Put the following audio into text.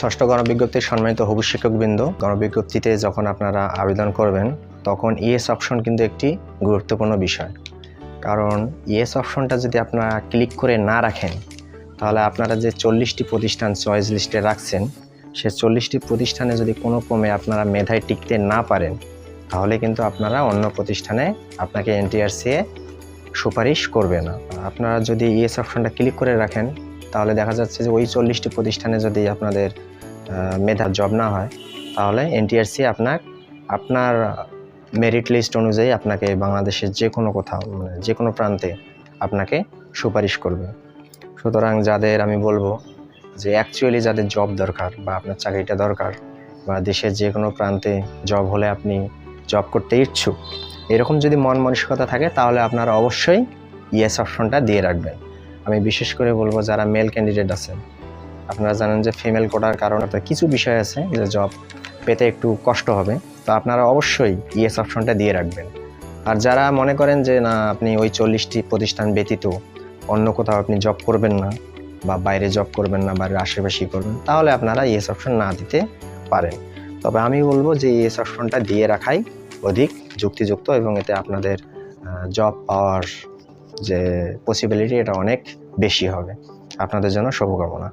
ষষ্ঠ গণবিজ্ঞপ্তির সম্মানিত হবু শিক্ষকবৃন্দ, গণবিজ্ঞপ্তিতে যখন আপনারা আবেদন করবেন, তখন ইএস অপশন কিন্তু একটি গুরুত্বপূর্ণ বিষয়। কারণ ইএস অপশনটা যদি আপনারা ক্লিক করে না রাখেন, তাহলে আপনারা যে চল্লিশটি প্রতিষ্ঠান চয়েস লিস্টে রাখছেন, সে চল্লিশটি প্রতিষ্ঠানে যদি কোনো ক্রমে আপনারা মেধায় টিকতে না পারেন, তাহলে কিন্তু আপনারা অন্য প্রতিষ্ঠানে আপনাকে এনটিআরসিএ সুপারিশ করবে না। আপনারা যদি ইএস অপশনটা ক্লিক করে রাখেন তাহলে দেখা যাচ্ছে যে ওই চল্লিশটি প্রতিষ্ঠানে যদি আপনাদের মেধা জব না হয়, তাহলে এনটিআরসি আপনার আপনার মেরিট লিস্ট অনুযায়ী আপনাকে বাংলাদেশের যে কোনো কোথাও মানে যে কোনো প্রান্তে আপনাকে সুপারিশ করবে। সুতরাং যাদের আমি বলব যে অ্যাকচুয়ালি যাদের জব দরকার বা আপনার চাকরিটা দরকার বা দেশের যে কোনো প্রান্তে জব হলে আপনি জব করতে ইচ্ছুক, এরকম যদি মন মানসিকতা থাকে তাহলে আপনারা অবশ্যই ইয়েস অপশনটা দিয়ে রাখবেন। আমি বিশেষ করে বলব যারা মেল ক্যান্ডিডেট আছেন, আপনারা জানেন যে ফিমেল কোটার কারণে তো কিছু বিষয় আছে যে জব পেতে একটু কষ্ট হবে, তো আপনারা অবশ্যই ইয়েস অপশনটা দিয়ে রাখবেন। আর যারা মনে করেন যে না, আপনি ওই চল্লিশটি প্রতিষ্ঠান ব্যতীত অন্য কোথাও আপনি জব করবেন না বা বাইরে জব করবেন না বাড়ির আশেপাশেই করবেন, তাহলে আপনারা ইয়েস অপশন না দিতে পারেন। তবে আমি বলব যে ইয়েস অপশনটা দিয়ে রাখাই অধিক যুক্তিযুক্ত এবং এতে আপনাদের জব পাওয়ার যে পসিবিলিটি এটা অনেক বেশি হবে। আপনাদের জন্য শুভকামনা।